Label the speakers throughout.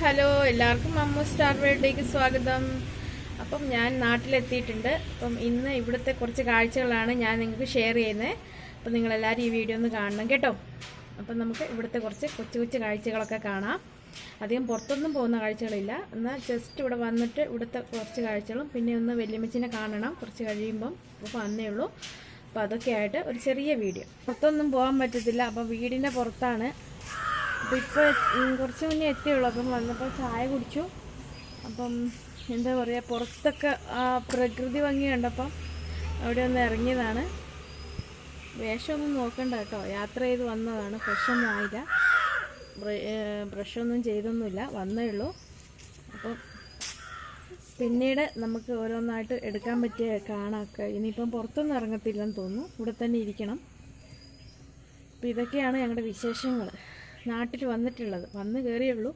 Speaker 1: Hello. എല്ലാവർക്കും Ammu star വേൾഡിലേക്ക് സ്വാഗതം. അപ്പം ഞാൻ നാട്ടിലെത്തിയിട്ടുണ്ട്. അപ്പം ഇന്ന് ഇവിടുത്തെ കുറച്ച് കാഴ്ചകളാണ് ഞാൻ നിങ്ങൾക്ക് ഷെയർ ചെയ്യുന്നത് അപ്പം നിങ്ങളെല്ലാവരും ഈ വീഡിയോ ഒന്ന് കാണണം കേട്ടോ. അപ്പം നമുക്ക് ഇവിടുത്തെ കുറച്ച് കൊച്ചു കൊച്ചു കാഴ്ചകളൊക്കെ കാണാം. അധികം പുറത്തൊന്നും പോകുന്ന കാഴ്ചകളില്ല. എന്നാൽ ജസ്റ്റ് ഇവിടെ വന്നിട്ട് ഇവിടുത്തെ കുറച്ച് കാഴ്ചകളും പിന്നെ ഒന്ന് വല്യമ്മച്ചിനെ കാണണം. കുറച്ച് കഴിയുമ്പം അപ്പോൾ വന്നേ ഉള്ളൂ. അപ്പോൾ അതൊക്കെയായിട്ട് ഒരു ചെറിയ വീഡിയോ. പുറത്തൊന്നും പോകാൻ പറ്റത്തില്ല. അപ്പോൾ വീടിന്റെ പുറത്താണ് അപ്പോൾ ഇപ്പോൾ കുറച്ച് മുന്നേ എത്തിയുള്ളൂ. അപ്പം വന്നപ്പോൾ ചായ കുടിച്ചു. അപ്പം എന്താ പറയുക പുറത്തൊക്കെ ആ പ്രകൃതി ഭംഗി കണ്ടപ്പം അവിടെ ഒന്ന് ഇറങ്ങിയതാണ്. വേഷമൊന്നും നോക്കണ്ട കേട്ടോ. യാത്ര ചെയ്ത് വന്നതാണ്. ഫ്രഷൊന്നും ആയില്ല. ബ്ര- ബ്രഷൊന്നും ചെയ്തൊന്നുമില്ല. വന്നേ ഉള്ളൂ. അപ്പം പിന്നീട് നമുക്ക് ഓരോന്നായിട്ട് എടുക്കാൻ പറ്റിയ കാണാമൊക്കെ ഇനിയിപ്പം പുറത്തൊന്നും ഇറങ്ങത്തില്ലെന്ന് തോന്നുന്നു. ഇവിടെ തന്നെ ഇരിക്കണം. അപ്പം ഇതൊക്കെയാണ് ഞങ്ങളുടെ വിശേഷങ്ങൾ നാട്ടിൽ വന്നിട്ടുള്ളത്. വന്ന് കയറിയുള്ളൂ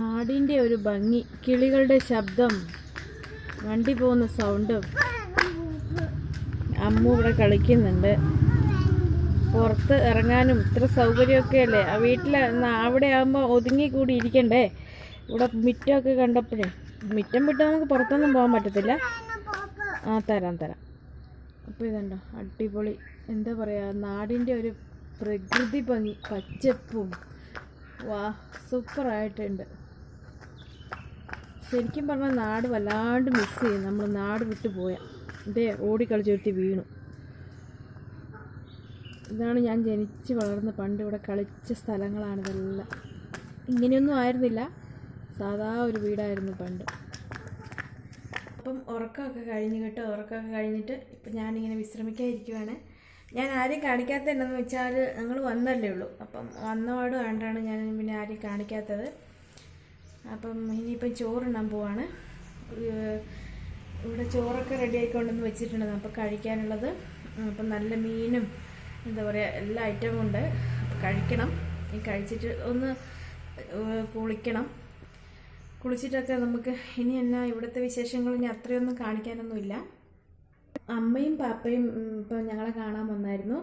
Speaker 1: നാടിന്റെ ഒരു ഭംഗി കിളികളുടെ ശബ്ദം വണ്ടി പോകുന്ന സൗണ്ടും അമ്മു ഇവിടെ കളിക്കുന്നുണ്ട്. പുറത്ത് ഇറങ്ങാനും ഇത്ര സൗകര്യമൊക്കെ അല്ലേ? ആ വീട്ടിൽ അവിടെ ആകുമ്പോൾ ഒതുങ്ങി കൂടി ഇരിക്കണ്ടേ? ഇവിടെ മിറ്റമൊക്കെ കണ്ടപ്പോഴേ മിറ്റം വിട്ട് നമുക്ക് പുറത്തൊന്നും പോകാൻ പറ്റത്തില്ല. ആ തരാം തരാം. അപ്പോൾ ഇതുണ്ടോ? അടിപൊളി. എന്താ പറയുക നാടിന്റെ ഒരു പ്രകൃതി ഭംഗി പച്ചപ്പും. വാ സൂപ്പറായിട്ടുണ്ട്. ശരിക്കും പറഞ്ഞാൽ നാട് വല്ലാണ്ട് മിസ് ചെയ്യും. നമ്മൾ നാട് വിട്ടു പോയാൽ ഇതേ ഓടിക്കളിച്ചൊരുത്തി വീണു. ഇതാണ് ഞാൻ ജനിച്ച് വളർന്ന് പണ്ട് ഇവിടെ കളിച്ച സ്ഥലങ്ങളാണ് ഇതെല്ലാം. ഇങ്ങനെയൊന്നും ആയിരുന്നില്ല. സാധാ ഒരു വീടായിരുന്നു പണ്ട്. അപ്പം ഉറക്കമൊക്കെ കഴിഞ്ഞ് കേട്ടോ. ഉറക്കമൊക്കെ കഴിഞ്ഞിട്ട് ഇപ്പം ഞാനിങ്ങനെ വിശ്രമിക്കാതിരിക്കുവാണ്. ഞാൻ ആരെയും കാണിക്കാത്ത എന്നു വെച്ചാൽ ഞങ്ങൾ വന്നല്ലേ ഉള്ളൂ. അപ്പം വന്നപാട് കണ്ടാണ് ഞാൻ പിന്നെ ആരെയും കാണിക്കാത്തത്. അപ്പം ഇനിയിപ്പം ചോറിടാൻ പോവാണ്. ഇവിടെ ചോറൊക്കെ റെഡി ആയിക്കൊണ്ടെന്ന് വെച്ചിട്ടുണ്ട് അപ്പോൾ കഴിക്കാനുള്ളത്. അപ്പം നല്ല മീനും എന്താ പറയുക എല്ലാ ഐറ്റവും ഉണ്ട്. അപ്പം കഴിക്കണം. ഈ കഴിച്ചിട്ട് ഒന്ന് കുളിക്കണം. കുളിച്ചിട്ടൊക്കെ നമുക്ക് ഇനി എന്നാ ഇവിടുത്തെ വിശേഷങ്ങൾ ഇനി അത്രയൊന്നും കാണിക്കാനൊന്നുമില്ല. അമ്മയും പാപ്പയും ഇപ്പം ഞങ്ങളെ കാണാൻ വന്നായിരുന്നു.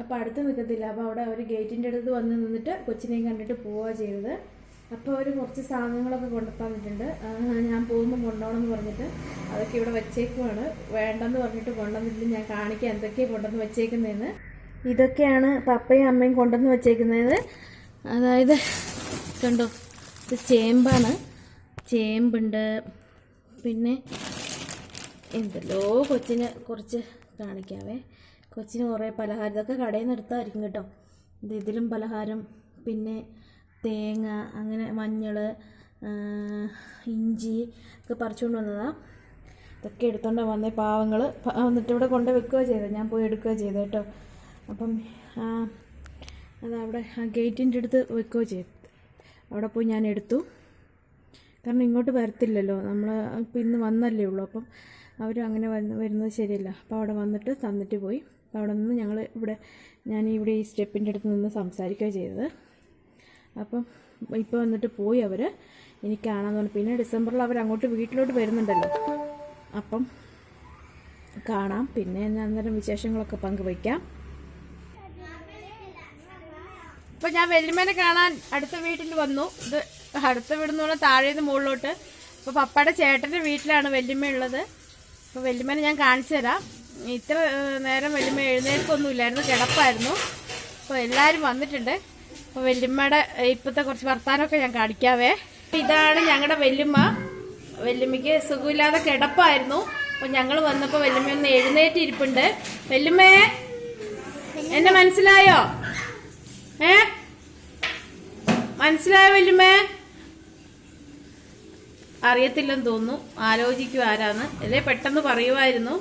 Speaker 1: അപ്പോൾ അടുത്ത് നിൽക്കത്തില്ല അപ്പോൾ അവിടെ ഒരു ഗേറ്റിന്റെ അടുത്ത് വന്ന് നിന്നിട്ട് കൊച്ചിനെയും കണ്ടിട്ട് പോവുക ചെയ്തത്. അപ്പോൾ അവർ കുറച്ച് സാധനങ്ങളൊക്കെ കൊണ്ടുത്തന്നിട്ടുണ്ട്. ഞാൻ പോകുമ്പോൾ കൊണ്ടുപോകണം എന്ന് പറഞ്ഞിട്ട് അതൊക്കെ ഇവിടെ വെച്ചേക്കുവാണ്. വേണ്ടെന്ന് പറഞ്ഞിട്ട് കൊണ്ടുവന്നിട്ട് ഞാൻ കാണിക്കാം എന്തൊക്കെയാണ് കൊണ്ടുവന്ന് വെച്ചേക്കുന്നതെന്ന് ഇതൊക്കെയാണ് പപ്പയും അമ്മയും കൊണ്ടുവന്ന് വെച്ചേക്കുന്നത് അതായത് കണ്ടോ ഇത് ചേമ്പാണ്. ചേമ്പുണ്ട്. പിന്നെ എന്തല്ലോ കൊച്ചിന് കുറച്ച് കാണിക്കാവേ. കൊച്ചിന് കുറേ പലഹാരം ഇതൊക്കെ കടയിൽ നിന്ന് എടുത്തായിരിക്കും കേട്ടോ. ഇത് ഇതിലും പലഹാരം പിന്നെ തേങ്ങ അങ്ങനെ മഞ്ഞൾ ഇഞ്ചി ഒക്കെ പറിച്ചുകൊണ്ട് വന്നതാണ് ഇതൊക്കെ എടുത്തോണ്ടാണ് വന്നേ പാവങ്ങൾ എന്നിട്ട് ഇവിടെ കൊണ്ട് വെക്കുകയോ ചെയ്തത് ഞാൻ പോയി എടുക്കുകയോ ചെയ്തത് കേട്ടോ. അപ്പം അതവിടെ ആ ഗേറ്റിന്റെ അടുത്ത് വെക്കുകയോ ചെയ്തു. അവിടെ പോയി ഞാൻ എടുത്തു. കാരണം ഇങ്ങോട്ട് വരത്തില്ലല്ലോ. നമ്മൾ ഇപ്പം ഇന്ന് വന്നല്ലേ ഉള്ളൂ. അപ്പം അവർ അങ്ങനെ വന്ന് വരുന്നത് ശരിയല്ല. അപ്പോൾ അവിടെ വന്നിട്ട് തന്നിട്ട് പോയി. അപ്പോൾ അവിടെ നിന്ന് ഞങ്ങൾ ഇവിടെ ഞാൻ ഇവിടെ ഈ സ്റ്റെപ്പിന്റെ അടുത്ത് നിന്ന് സംസാരിക്കുക ചെയ്തത്. അപ്പം ഇപ്പോൾ വന്നിട്ട് പോയി അവർ എനിക്ക് കാണാമെന്ന് പറഞ്ഞു പിന്നെ ഡിസംബറിൽ അവർ അങ്ങോട്ട് വീട്ടിലോട്ട് വരുന്നുണ്ടല്ലോ. അപ്പം കാണാം. പിന്നെ ഞാൻ അന്നേരം വിശേഷങ്ങളൊക്കെ പങ്കുവയ്ക്കാം. ഇപ്പൊ ഞാൻ വെല്ലുമേനെ കാണാൻ അടുത്ത വീട്ടിൽ വന്നു. ഇത് അടുത്ത വീടെന്ന് പറഞ്ഞാൽ താഴേന്ന് മുകളിലോട്ട്. അപ്പോൾ പപ്പയുടെ ചേട്ടന്റെ വീട്ടിലാണ് വെല്ലുമ്മ ഉള്ളത്. അപ്പൊ വെല്ലുമേനെ ഞാൻ കാണിച്ചു തരാം. ഇത്ര നേരം വെല്ലുമ എഴുന്നേൽക്കൊന്നും ഇല്ലായിരുന്നു കിടപ്പായിരുന്നു. അപ്പോൾ എല്ലാരും വന്നിട്ടുണ്ട്. അപ്പോൾ വെല്ലുമ്മയുടെ ഇപ്പത്തെ കുറച്ച് വർത്താനമൊക്കെ ഞാൻ കാണിക്കാവേ. ഇതാണ് ഞങ്ങളുടെ വെല്ലുമ്മ വെല്ലുമ്മയ്ക്ക് സുഖമില്ലാതെ കിടപ്പായിരുന്നു. അപ്പോൾ ഞങ്ങൾ വന്നപ്പോൾ വെല്ലുമ്മ ഒന്ന് എഴുന്നേറ്റിരിപ്പുണ്ട്. വെല്ലുമ്മേ എന്നെ മനസ്സിലായോ? ഏ? മനസ്സിലായോ വല്യമ്മേ? അറിയത്തില്ലെന്ന് തോന്നുന്നു. ആലോചിക്കും ആരാന്ന്. അല്ലേ? പെട്ടെന്ന് പറയുമായിരുന്നു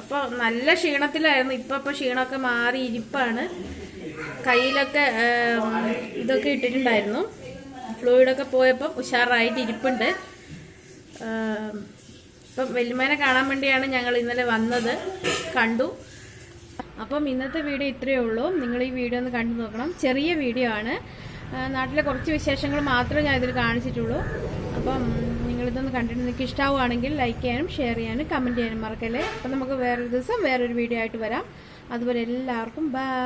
Speaker 1: അപ്പോൾ നല്ല ക്ഷീണത്തിലായിരുന്നു. ഇപ്പം അപ്പോൾ ക്ഷീണമൊക്കെ മാറി ഇരിപ്പാണ്. കയ്യിലൊക്കെ ഇതൊക്കെ ഇട്ടിട്ടുണ്ടായിരുന്നു. ഫ്ലൂയിഡൊക്കെ പോയപ്പം ഉഷാറായിട്ട് ഇരിപ്പുണ്ട്. ഇപ്പം വെല്ലുമാനെ കാണാൻ വേണ്ടിയാണ് ഞങ്ങൾ ഇന്നലെ വന്നത്. കണ്ടു. അപ്പം ഇന്നത്തെ വീഡിയോ ഇത്രയേ ഉള്ളൂ. നിങ്ങൾ ഈ വീഡിയോ ഒന്ന് കണ്ടു നോക്കണം. ചെറിയ വീഡിയോ ആണ്. നാട്ടിലെ കുറച്ച് വിശേഷങ്ങൾ മാത്രമേ ഞാൻ ഇതിൽ കാണിച്ചിട്ടുള്ളൂ. അപ്പം നിങ്ങളിതൊന്ന് കണ്ടിട്ട് നിങ്ങൾക്ക് ഇഷ്ടമാവുകയാണെങ്കിൽ ലൈക്ക് ചെയ്യാനും ഷെയർ ചെയ്യാനും കമന്റ് ചെയ്യാനും മറക്കല്ലേ? അപ്പം നമുക്ക് വേറൊരു ദിവസം വേറൊരു വീഡിയോ ആയിട്ട് വരാം. അതുപോലെ എല്ലാവർക്കും ബൈ